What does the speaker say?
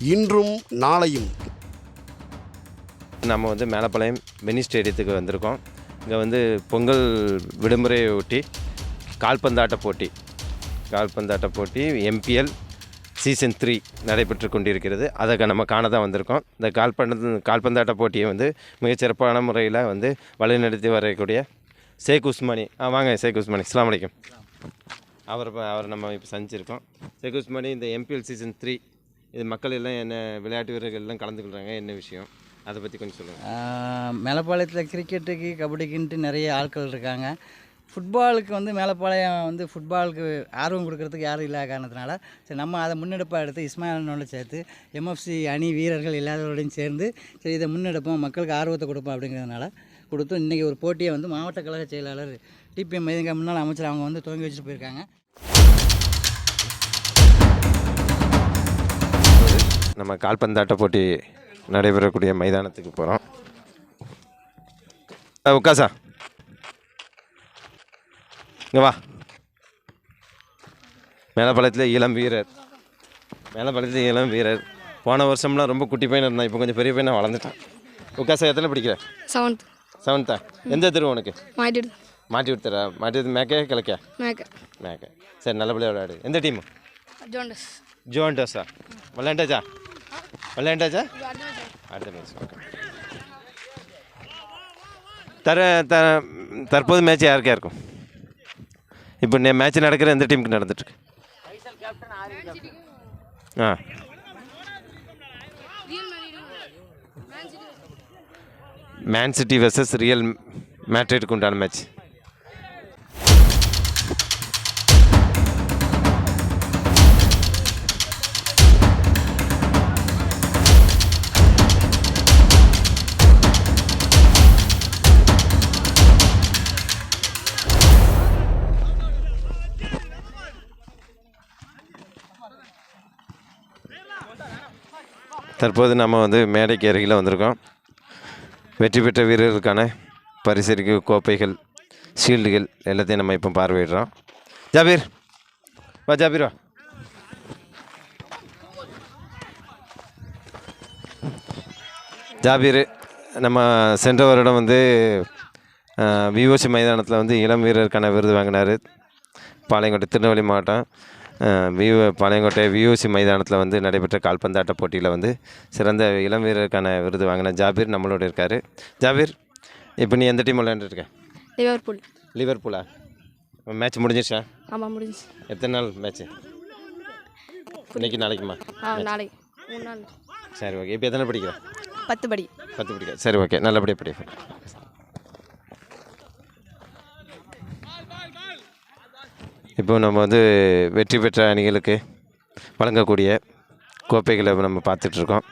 இன்றும் நாளையும். நம்ம வந்து மேலப்பாளையம் மினி ஸ்டேடியத்துக்கு வந்திருக்கோம். இங்கே வந்து பொங்கல் விடுமுறையை ஒட்டி கால்பந்தாட்ட போட்டி கால்பந்தாட்ட போட்டி எம்பிஎல் சீசன் த்ரீ நடைபெற்று கொண்டிருக்கிறது. அதை நம்ம காண தான் வந்திருக்கோம். இந்த கால்பந்து கால்பந்தாட்ட போட்டியை வந்து மிகச்சிறப்பான முறையில் வந்து வழிநடத்தி வரக்கூடிய ஷேக் உஸ்மானி. ஆ வாங்க ஷேக் உஸ்மானி. அஸ்ஸலாமு வலைக்கம் அவர் அவர் நம்ம இப்போ சந்திச்சிருக்கோம். ஷேக் உஸ்மானி இந்த எம்பிஎல் சீசன் த்ரீ இது மக்கள் எல்லாம் என்ன விளையாட்டு வீரர்கள் எல்லாம் கலந்துக்கிறாங்க என்ன விஷயம்? அதை பற்றி கொஞ்சம் சொல்லுங்கள் மேலப்பாளையத்தில் கிரிக்கெட்டுக்கு கபடிக்குன்ட்டு நிறைய ஆட்கள் இருக்காங்க. ஃபுட்பாலுக்கு வந்து மேலப்பாளையம் வந்து ஃபுட்பாலுக்கு ஆர்வம் கொடுக்கறதுக்கு யாரும் இல்லாத காரணத்தினால சரி நம்ம அதை முன்னெடுப்பாக எடுத்து இஸ்மாயிலனோட சேர்த்து எம்எஃப்சி அணி வீரர்கள் இல்லாதவரோடையும் சேர்ந்து சரி இதை முன்னெடுப்போம் மக்களுக்கு ஆர்வத்தை கொடுப்போம் அப்படிங்கிறதுனால கொடுத்து இன்றைக்கி ஒரு போட்டியை வந்து மாவட்ட கழக செயலாளர் டிபிஎம் மைதங்க முன்னாள் அமைச்சர் அவங்க வந்து துவங்கி வச்சுட்டு போயிருக்காங்க. நம்ம கால்பந்தாட்ட போட்டி நடைபெறக்கூடிய மைதானத்துக்கு போகிறோம் உட்காசா இங்கே வா. மேலப்பாளையத்தில் இளம் வீரர். மேலப்பாளையத்தில் இளம் வீரர். போன வருஷம்லாம் ரொம்ப குட்டி பையன் இருந்தான் இப்போ கொஞ்சம் பெரிய பையனாக வளர்ந்துட்டான். உட்காசா எத்தனை படிக்கிற? செவன்த் செவன்த்தா எந்த தெரு உனக்கு? மாட்டிடு மாட்டி விட்டுறா மாட்டி மேக்கே கிழக்கே? மேக்க மேக்கே சரி நல்லபடியாக விளையாடு. எந்த டீமு? ஜோண்டஸ். ஜோன்டோஸா விளையாண்டாச்சா? விளையாண்டாச்சா? அடுத்த மேட்ச் ஓகே தர த தற்போது மேட்ச் யாருக்கா இருக்கும்? இப்போ நே மேட்ச் நடக்கிற எந்த டீமுக்கு நடந்துட்டுருக்கு? ஆ. மேன் சிட்டி வெர்சஸ் ரியல் மேட்ரிட்டுக்கு உண்டான மேட்ச் தற்போது நம்ம வந்து மேடைக்கு அருகில் வந்திருக்கோம். வெற்றி பெற்ற வீரர்களுக்கான பரிசளிக்கு கோப்பைகள் ஷீல்டுகள் எல்லாத்தையும் நம்ம இப்போ பார்வையிடுறோம். ஜாபீர் வா ஜாபீர் வா. ஜாபீர் நம்ம சென்ற வருடம் வந்து விஓசி மைதானத்தில் வந்து இளம் வீரருக்கான விருது வாங்கினார். பாளையங்கோட்டை திருநெல்வேலி மாவட்டம். விஓ பாளையங்கோட்டை விஓசி மைதானத்தில் வந்து நடைபெற்ற கால்பந்தாட்ட போட்டியில் வந்து சிறந்த இளம் வீரருக்கான விருது வாங்கின ஜாபீர் நம்மளோட இருக்கார். ஜாபீர் இப்போ நீ எந்த டீம் விளையாண்டுருக்க லிவர்பூல். லிவர்பூலா? மேட்ச் முடிஞ்சிருச்சா? ஆமாம் முடிஞ்சு எத்தனை நாள் மேட்ச்சு இன்னைக்கு நாளைக்குமா? ஆ நாளை மூணு நாள். சரி ஓகே இப்போ எத்தனை படிக்கிற? பத்து படி. பத்து படிக்க சரி ஓகே நல்லபடியாக படி இப்போ நம்ம வந்து வெற்றி பெற்ற அணிகளுக்கு வழங்கக்கூடிய கோப்பைகளை நம்ம பார்த்துட்ருக்கோம்